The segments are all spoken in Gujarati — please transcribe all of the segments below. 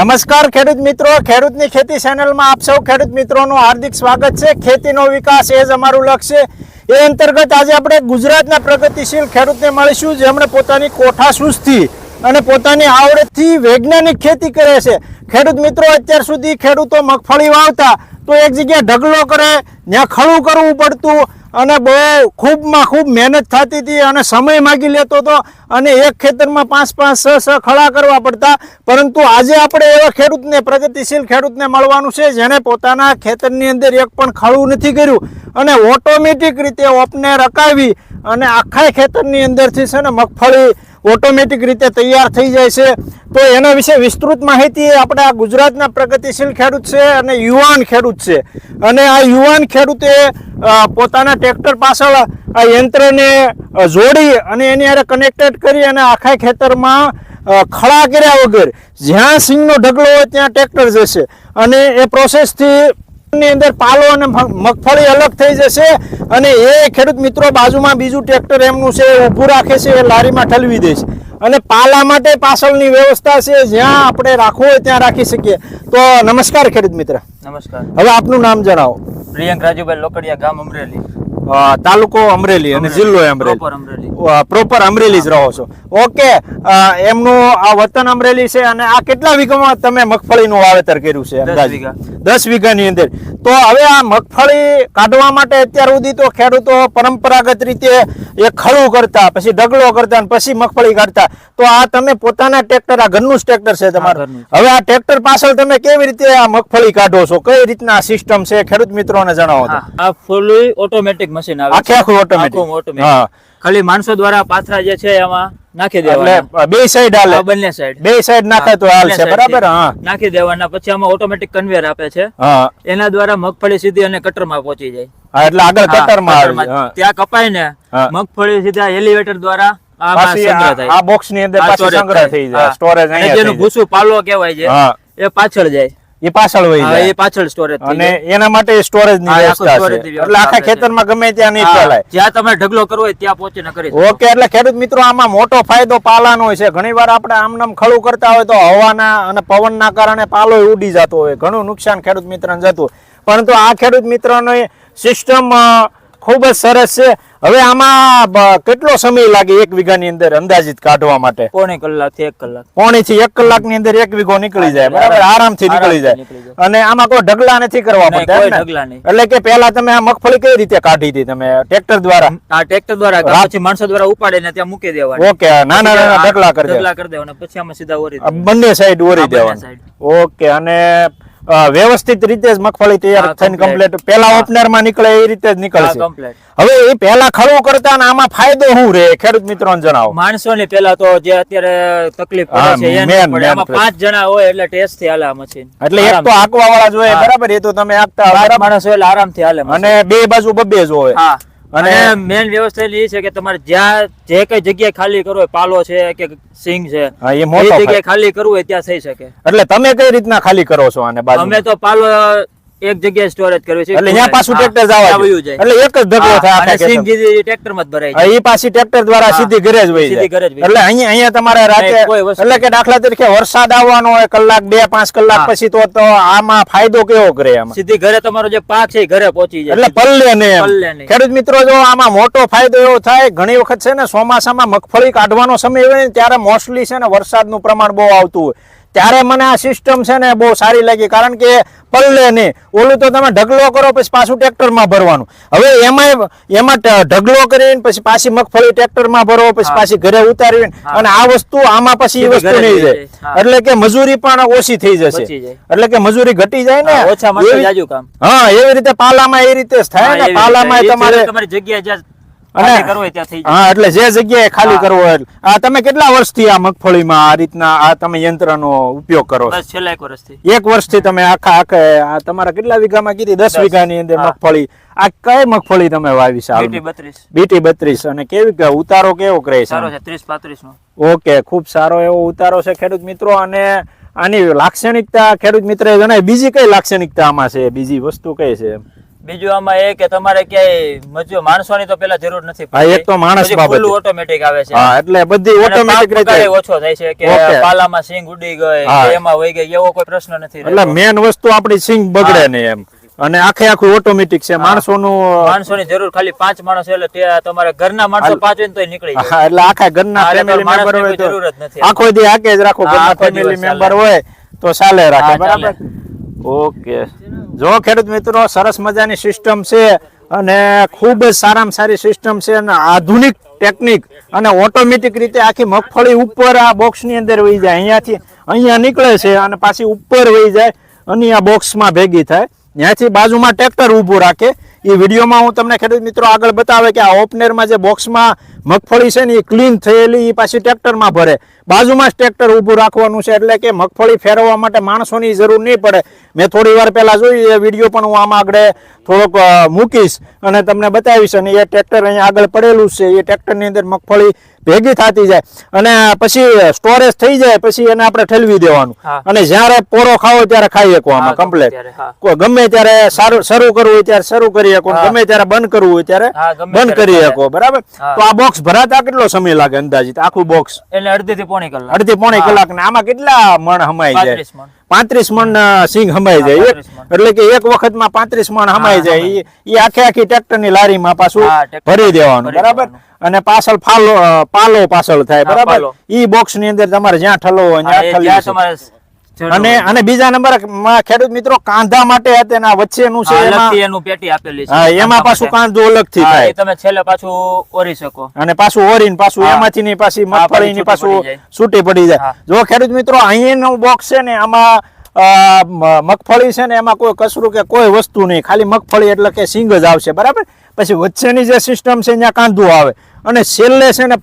નમસ્કાર, ખેડૂત મિત્રો. ખેડૂતની ખેતી ચેનલમાં આપ સૌ ખેડૂત મિત્રોનું હાર્દિક સ્વાગત છે. ખેતીનો વિકાસ એ જ અમારું લક્ષ્ય એ અંતર્ગત આજે આપણે ગુજરાતના પ્રગતિશીલ ખેડૂતને મળીશું. જેમણે પોતાની કોઠાસૂઝથી અને પોતાની આવડતથી વૈજ્ઞાનિક ખેતી કરે છે. ખેડૂત મિત્રો, અત્યાર સુધી ખેડૂતો મગફળી વાવતા તો એક જગ્યાએ ઢગલો કરે, ત્યાં ખળું કરવું પડતું અને બહુ ખૂબમાં ખૂબ મહેનત થતી હતી અને સમય માગી લેતો હતો અને એક ખેતરમાં પાંચ પાંચ છ છ ખડા કરવા પડતા. પરંતુ આજે આપણે એવા ખેડૂતને, પ્રગતિશીલ ખેડૂતને મળવાનું છે જેણે પોતાના ખેતરની અંદર એક પણ ખડું નથી કર્યું. અને ઓટોમેટિક રીતે ઓપને રકાવી અને આખા ખેતરની અંદરથી છે ને મગફળી ઓટોમેટિક રીતે તૈયાર થઈ જાય છે. તો એના વિશે વિસ્તૃત માહિતી આપણે આ ગુજરાતના પ્રગતિશીલ ખેડૂત છે અને યુવાન ખેડૂત છે. અને આ યુવાન ખેડૂતે પોતાના ટ્રેક્ટર પાછળ આ યંત્રને જોડી અને એની હારે કનેક્ટેડ કરી અને આખા ખેતરમાં ખળા કર્યા વગર જ્યાં સિંગનો ઢગલો હોય ત્યાં ટ્રેક્ટર જશે. અને એ પ્રોસેસથી ની અંદર પાલો અને મગફળી અલગ થઈ જશે અને એ ખેડૂત મિત્રો બાજુમાં બીજું ટ્રેક્ટર એમનું છે એ ઊભું રાખે છે એ લારીમાં ઠલવી દે છે. અને પાલા માટે પાછળની વ્યવસ્થા છે જ્યાં આપણે રાખવું હોય ત્યાં રાખી શકીએ. તો નમસ્કાર ખેડૂત મિત્ર. નમસ્કાર. હવે આપનું નામ જણાવો. પ્રિયંક રાજુભાઈ લોકડિયા ગામ અમરેલી. તાલુકો અમરેલી અને જિલ્લો અમરેલી. પ્રોપર અમરેલી. જ રહો છો. ઓકે એમનું આ વતન અમરેલી છે અને આ કેટલા વીઘામાં તમે મગફળીનું વાવેતર કર્યું છે દસ વીઘા. દસ વીઘાની અંદર. તો હવે આ મગફળી કાઢવા માટે અત્યાર સુધી તો ખેડૂતો પરંપરાગત રીતે એ ખળું કરતા પછી ઢગલો કરતા પછી મગફળી કાઢતા. તો આ તમે પોતાના ટ્રેક્ટર આ ઘરનું ટ્રેક્ટર છે તમારું. હવે આ ટ્રેક્ટર પાછળ તમે કેવી રીતે આ મગફળી કાઢો છો? કઈ રીતના સિસ્ટમ છે? ખેડૂત મિત્રોને જણાવો આ ફૂલી ઓટોમેટિક મશીન આવે આખે આખું ઓટોમેટિક હા. ખાલી માણસો દ્વારા પાથરા જે છે એમાં નાખી દેવાના. બે સાઈડ હાલે. બંને સાઈડ બે સાઈડ નાખે તો હાલશે બરાબર? હા. નાખી દેવાના. પછી આમાં ઓટોમેટિક કન્વેયર આપે છે. હા. એના દ્વારા મગફળી સીધી અને કટરમાં પહોંચી જાય. હા, એટલે આગળ કટરમાં આવે. ત્યાં કપાય ને. મગફળી સીધા એલિવેટર દ્વારા આ- બોક્સની અંદર સંગ્રહ થઈ જાય સ્ટોરેજ જેનું ભૂસું પાલો કહેવાય છે એ પાછળ જાય. એ પાછળ વહી હા, એ પાછળ સ્ટોરેજ અને એના માટે સ્ટોરેજની વ્યવસ્થા છે. એટલે આખા. ખેતરમાં ગમે ત્યાં નહીં ચલાય જ્યાં તમે ઢગલો કરવો હોય ત્યાં પહોંચીને કરી ઓકે એટલે ખેડૂત મિત્રો આમાં મોટો ફાયદો પાલાનો હોય છે. ઘણી વાર આપણે આમ નામ ખડું કરતા હોય તો હવાના અને પવનના કારણે પાલો ઉડી જતો હોય. ઘણું નુકસાન ખેડૂત મિત્રને જતું હોય. પરંતુ આ ખેડૂત મિત્રની સિસ્ટમ ખૂબ જ સરસ છે. હવે આમાં કેટલો સમય લાગે એક વીઘાની અંદર અંદાજિત કાઢવા માટે? પોણી કલાકથી એક કલાક. પોણી થી એક કલાકની અંદર એક વીઘો નીકળી જાય બરાબર? આરામથી નીકળી જાય. અને આમાં કોઈ ઢગલા નથી કરવા પડતા એટલે કે પેલા તમે આ મગફળી કઈ રીતે કાઢી હતી તમે? ટ્રેક્ટર દ્વારા? આ ટ્રેક્ટર દ્વારા પછી માણસો દ્વારા ઉપાડી ને ત્યાં મૂકી દેવાના. ઓકે નાના નાના ઢગલા કરી ઢગલા કરી દેવાના પછી આમાં સીધા ઓરી બંને સાઈડ ઓરી દેવાનું. side. ઓકે અને વ્યવસ્થિત રીતે જ મગફળી તૈયાર થઈને. કમ્પ્લીટ પેલા ઓપનરમાં નીકળે એ રીતે જ નીકળશે. હવે એ પેલા ખડું કરતા ને આમાં ફાયદો શું રહે? ખેડૂત મિત્રો જણાવો. માણસો ને પેલા તો જે અત્યારે તકલીફ પડે છે. પાંચ જણા હોય એટલે ટેસ્ટથી હાલે મશીન એટલે એક તો આકવા વાળા જોઈએ. બરાબર? એ તો તમે આકતા માણસો હોય એટલે આરામથી હાલે machine. અને બે બાજુ બબ્બે જ હોય. અને- અને મેન વ્યવસ્થા એ છે કે તમારે જ્યાં જે કઈ જગ્યાએ ખાલી કરવું હોય પાલો છે કે સિંગ છે એ મોટી જગ્યાએ ખાલી. કરવું હોય ત્યાં થઈ શકે. એટલે તમે કઈ રીતના ખાલી કરો છો આને બાજુ અમે તો પાલો એક જગ્યાએ સ્ટોરેજ કરવી છે એટલે ત્યાં પાછું ટ્રેક્ટર જવા વયું જાય. એટલે એક જ ધક્કો થાય આખા સિંગ ખેતરમાં. ટ્રેક્ટરમાં જ ભરાય છે. ઈ પાછી ટ્રેક્ટર દ્વારા સીધી ઘરે જ વહી સીધી ઘરે જ જાય એટલે અહીંયા અહીંયા તમારે રાતે એટલે કે દાખલા તરીકે વરસાદ આવવાનો હોય કલાક બે પાંચ કલાક પછી તો તો આમાં ફાયદો કેવો કરે આમાં? સીધી ઘરે તમારો જે પાક છે ઘરે પહોંચી જાય. એટલે પલ્લે ને. ખેડૂત મિત્રો જો આમાં મોટો ફાયદો એવો થાય ઘણી વખત છે ને ચોમાસામાં મગફળી કાઢવાનો સમય હોય ને ત્યારે મોસ્ટલી છે ને વરસાદનું પ્રમાણ બહુ આવતું હોય. ત્યારે મને આ સિસ્ટમ છે ને બહુ સારી લાગી. કારણ કે પલ્લે નહીં. ઓલું તો તમે ઢગલો કરો પછી પાછું ટ્રેક્ટરમાં ભરવાનું. હવે એમાં એમાં ઢગલો કરીને પછી પાછી મગફળી ટ્રેક્ટરમાં ભરો પછી પાછી ઘરે ઉતારવી અને આ વસ્તુ આમાં પછી એ વસ્તુ નહીં જાય. એટલે કે મજૂરી પણ ઓછી થઈ જશે. એટલે કે મજૂરી ઘટી જાય ને ઓછા કામ. હા એવી રીતે પાલામાં એ રીતે થાય ને પાલામાં તમારે જ્યાં અને- હા એટલે જે જગ્યાએ ખાલી કરવો એટલે. આ તમે કેટલા વર્ષથી આ મગફળીમાં આ રીતના આ તમે યંત્રનો ઉપયોગ કરો બસ છેલ્લા એક વર્ષથી. એક વર્ષથી તમે આખા આખે આ તમારા કેટલા વીઘામાં કીધી? દસ. વીઘાની અંદર મગફળી. આ કઈ મગફળી તમે વાવી છે બીટી બત્રીસ. બીટી બત્રીસ. અને કેવી ઉતારો કેવો કરે છે? છે ત્રીસ પાંત્રીસ નો ઓકે ખૂબ સારો એવો ઉતારો છે ખેડૂત મિત્રો. અને આની લાક્ષણિકતા ખેડૂત મિત્રએ જણાય બીજી કઈ લાક્ષણિકતા આમાં છે? બીજી વસ્તુ કઈ છે? બીજું આમાં એ કે તમારે ક્યાંય મજૂર માણસોની તો પેલા જરૂર નથી હા, એક તો માણસ બાબત. ઓટોમેટિક આવે છે. હા એટલે બધી ઓટોમેટિક રીતે. ઓછો થાય છે કે પાલામાં સિંગ ઉડી ગઈ એમાં વહી ગઈ એવો કોઈ પ્રશ્ન નથી એટલે મેન વસ્તુ આપણી સિંગ બગડે નહીં એમ. અને આખે આખું ઓટોમેટિક છે. માણસોનું માણસોની જરૂર ખાલી પાંચ માણસ એટલે તે તમારે ઘરના માણસો પાંચ હોય ને નીકળી જાય. એટલે આખા ઘરના ફેમિલી મેમ્બર હોય તો આખો દી આકે જ રાખો. ઘરના ફેમિલી મેમ્બર હોય તો ચાલે રાખે. બરાબર? ઓકે. જો ખેડૂત મિત્રો, સરસ મજાની સિસ્ટમ છે અને ખૂબ જ સારામાં સારી સિસ્ટમ છે અને આધુનિક ટેકનિક અને ઓટોમેટિક રીતે આખી મગફળી ઉપર આ બોક્સની અંદર વહી જાય. અહીંયાથી અહીંયા નીકળે છે અને પાછી ઉપર વહી જાય અને આ બોક્સમાં ભેગી થાય. ત્યાંથી બાજુમાં ટ્રેક્ટર ઊભું રાખે. એ વિડીયોમાં હું તમને ખેડૂત મિત્રો આગળ બતાવે કે આ ઓપનરમાં જે બોક્સમાં મગફળી છે ને એ ક્લીન થયેલી એ પાછી ટ્રેક્ટરમાં ભરે. બાજુમાં જ ટ્રેક્ટર ઊભું રાખવાનું છે એટલે કે મગફળી ફેરવવા માટે માણસોની જરૂર નહીં પડે. મેં થોડી વાર પહેલાં જોયું એ વીડિયો પણ હું આમાં આગળ થોડોક મૂકીશ અને તમને બતાવીશ. અને એ ટ્રેક્ટર અહીંયા આગળ પડેલું છે. એ ટ્રેક્ટરની અંદર મગફળી ભેગી થતી જાય. અને પછી સ્ટોરેજ થઈ જાય પછી એને આપણે ઠેલવી દેવાનું. અને જ્યારે પોરો ખાવો ત્યારે ખાઈ શકો આમાં કમ્પ્લેટ કોઈ ગમે ત્યારે સારું શરૂ કરવું હોય ત્યારે શરૂ કરી શકો. ગમે ત્યારે બંધ કરવું હોય ત્યારે બંધ કરી. શકો. બરાબર? તો આ બોક્સ ભરાતા કેટલો સમય લાગે અંદાજિત? આખું બોક્સ એટલે અડધી થી પોણી કલાક. અડધી પોણી કલાક ને આમાં કેટલા મણ હમાઈ જાય? પાંત્રીસ મણ. સિંગ હમાઈ જાય એટલે કે એક વખતમાં પાંત્રીસ મણ હમાઈ જાય. એ આખે આખી ટ્રેક્ટરની લારી માં પાછું ભરી દેવાનું બરાબર? અને પાછળ ફાલો પાલો પાછળ થાય બરાબર? ઈ બોક્સની અંદર તમારે જ્યાં ઠલો હોય ત્યાં અને અને બીજા નંબરમાં ખેડૂત મિત્રો કાંધા માટે તેના વચ્ચેનું છે એમાં એનું પેટી આપેલી છે. હા એમાં પાછું કાંદો અલગથી થી થાય. તમે છેલ્લે પાછું ઓરી શકો. અને પાછું ઓરીને પાછું એમાંથી ની પાછી મગફળી મગફળીની પાછું છૂટી પડી જાય. જો ખેડૂત મિત્રો અહીંનું બોક્સ છે ને આમાં મગફળી છે ને એમાં કોઈ કસરું કે કોઈ વસ્તુ નહીં. ખાલી મગફળી એટલે કે સિંગ જ આવશે. બરાબર? પછી વચ્ચેની જે સિસ્ટમ છે ત્યાં કાંધું આવે. અને છેલ્લે છે ને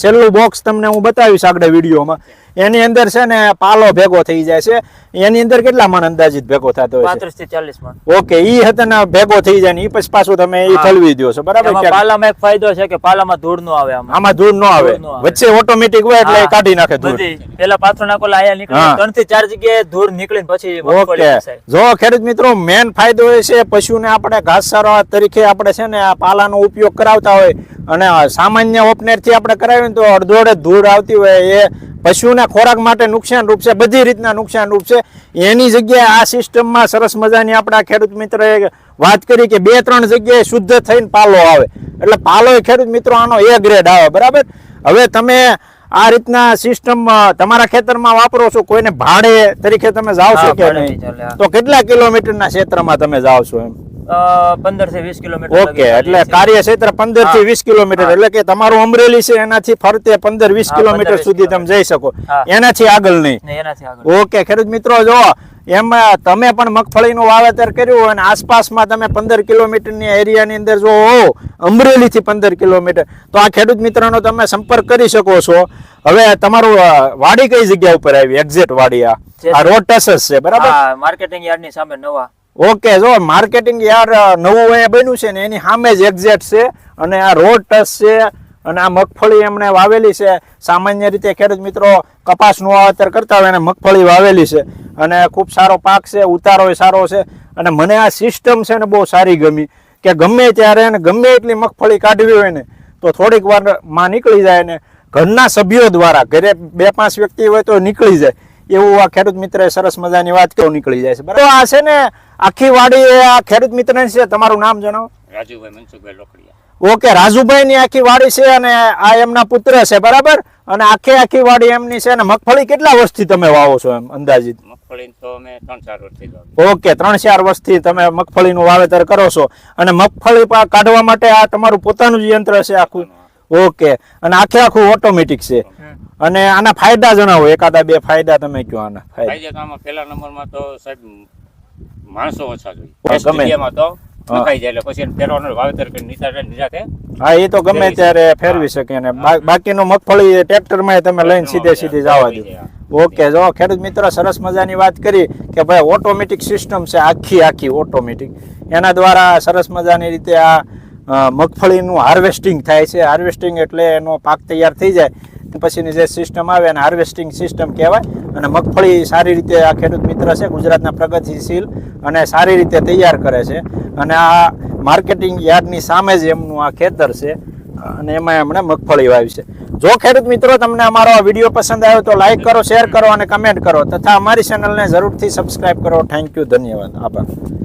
છેલ્લું બોક્સ તમને હું બતાવીશ આગળ વિડીયોમાં. એની અંદર છે ને પાલો ભેગો થઈ જાય છે. એની અંદર કેટલા મણ અંદાજિત ભેગો થતો હોય પાંત્રીસથી ચાલીસ મણ. ઓકે ઈ હતા ભેગો થઈ જાય ને ઈ પછી પાછું તમે ઈ. ઠલવી દો છો. બરાબર પાલામાં એક ફાયદો છે કે પાલામાં ધૂળ નો આવે આમાં. ધૂળ નો આવે. વચ્ચે ઓટોમેટિક હોય એટલે કાઢી નાખે ધૂળ. પેલા પાથરો નાખો આયા નીકળે. ત્રણથી ચાર જગ્યાએ ધૂળ નીકળીને પછી ઓકે. જો ખેડૂત મિત્રો મેન ફાયદો એ છે પશુને આપણે સારવા તરીકે આપણે છે ને આ પાલાનો ઉપયોગ કરાવતા હોય અને સામાન્ય ઓપનેરથી આપણે કરાવીએ ને તો અડધોડે ધૂળ આવતી હોય એ પશુના ખોરાક માટે નુકસાન રૂપ છે બધી રીતના નુકસાન રૂપ છે. એની જગ્યાએ આ સિસ્ટમમાં સરસ મજાની આપણા ખેડૂત મિત્રએ વાત કરી કે બે ત્રણ જગ્યાએ શુદ્ધ થઈને પાલો આવે. એટલે પાલો એ ખેડૂત મિત્રો આનો એ ગ્રેડ આવે બરાબર? હવે તમે આ રીતના સિસ્ટમ તમારા ખેતરમાં વાપરો છો કોઈને ભાડે તરીકે તમે જાઓ છો કે નહીં? તો કેટલા કિલોમીટરના ક્ષેત્રમાં તમે જાઓ છો એમ? પંદરથી વીસ કિલોમીટર ઓકે એટલે ચાલીએ છીએ. કાર્ય ક્ષેત્ર પંદરથી વીસ કિલોમીટર એટલે કે તમારું અમરેલી છે એનાથી ફરતે પંદર વીસ કિલોમીટર સુધી તમે જઈ શકો. એનાથી આગળ નહીં. ઓકે ખેડૂત મિત્રો જો એમાં તમે પણ મગફળીનું વાવેતર કર્યું અને આસપાસમાં તમે પંદર કિલોમીટરની એરિયાની અંદર જો હો અમરેલીથી પંદર કિલોમીટર. તો આ ખેડૂત મિત્રનો તમે સંપર્ક કરી શકો છો. હવે તમારું વાડી કઈ જગ્યા ઉપર આવી? એક્ઝેક્ટ વાડી આ. રોડ ટસસ છે બરાબર? માર્કેટિંગ યાર્ડની સામે નવા. ઓકે, જો માર્કેટિંગ યાર નવું અહીંયા બન્યું છે ને, એની સામે જ એક્ઝેક્ટ છે અને આ રોડ ટચ છે અને આ મગફળી એમણે વાવેલી છે. સામાન્ય રીતે ખેડૂત મિત્રો કપાસનું વાવેતર કરતા હોય એને મગફળી વાવેલી છે. અને ખૂબ સારો પાક છે, ઉતારો સારો છે. અને મને આ સિસ્ટમ છે ને બહુ સારી ગમી. કે ગમે ત્યારે એને ગમે એટલી મગફળી કાઢવી હોય ને, તો થોડીક વારમાં નીકળી જાય ને, ઘરના સભ્યો દ્વારા, ઘરે બે પાંચ વ્યક્તિ હોય તો નીકળી જાય. એવું આ ખેડૂત મિત્રએ સરસ મજાની વાત કેવું નીકળી જાય છે. બરાબર. આ છે ને આખી વાડી આ ખેડૂત મિત્ર છે તમારું નામ જણાવો. રાજુભાઈ મનસુખભાઈ લોકડિયા ઓકે રાજુભાઈ ની આખી વાડી છે અને આ એમના પુત્ર છે બરાબર? અને આખી આખી વાડી એમની છે અને મગફળી કેટલા વર્ષથી તમે વાવો છો એમ અંદાજિત? મગફળી તો અમે ત્રણ ચાર વર્ષથી ઓકે ત્રણ ચાર વર્ષથી તમે મગફળીનું વાવેતર કરો છો. અને મગફળી કાઢવા માટે આ તમારું પોતાનું જ યંત્ર છે આખું? ઓકે અને આખે આખું ઓટોમેટિક છે. અને આના ફાયદા જણાવો એકાદા બે ફાયદા તમે કયો આના ફાયદા. પહેલા નંબરમાં તો સાહેબ માણસો ઓછા જોઈએ. તો હા. જાય એટલે પછી એને વાવેતર કરી નિતારે નિરાતે હા એ તો ગમે ત્યારે ફેરવી શકે અને બા- મગફળી ટ્રેક્ટરમાં તમે લઈને સીધે સીધી જવા દો. ઓકે જો ખેડૂત મિત્ર સરસ મજાની વાત કરી કે ભાઈ ઓટોમેટિક સિસ્ટમ છે આખી આખી ઓટોમેટિક એના દ્વારા સરસ મજાની રીતે આ મગફળીનું હાર્વેસ્ટિંગ થાય છે. હાર્વેસ્ટિંગ એટલે એનો પાક તૈયાર થઈ જાય પછીની જે સિસ્ટમ આવે એને હાર્વેસ્ટિંગ સિસ્ટમ કહેવાય. અને મગફળી સારી રીતે આ ખેડૂત મિત્ર છે, ગુજરાતના પ્રગતિશીલ અને સારી રીતે તૈયાર કરે છે. અને આ માર્કેટિંગ યાર્ડની સામે જ એમનું આ ખેતર છે. અને એમાં એમણે મગફળી વાવી છે. જો ખેડૂત મિત્રો તમને અમારો આ વીડિયો પસંદ આવ્યો તો લાઇક કરો શેર કરો અને કમેન્ટ કરો. તથા અમારી ચેનલને જરૂરથી સબસ્ક્રાઇબ કરો. થેન્ક યુ ધન્યવાદ. આભાર.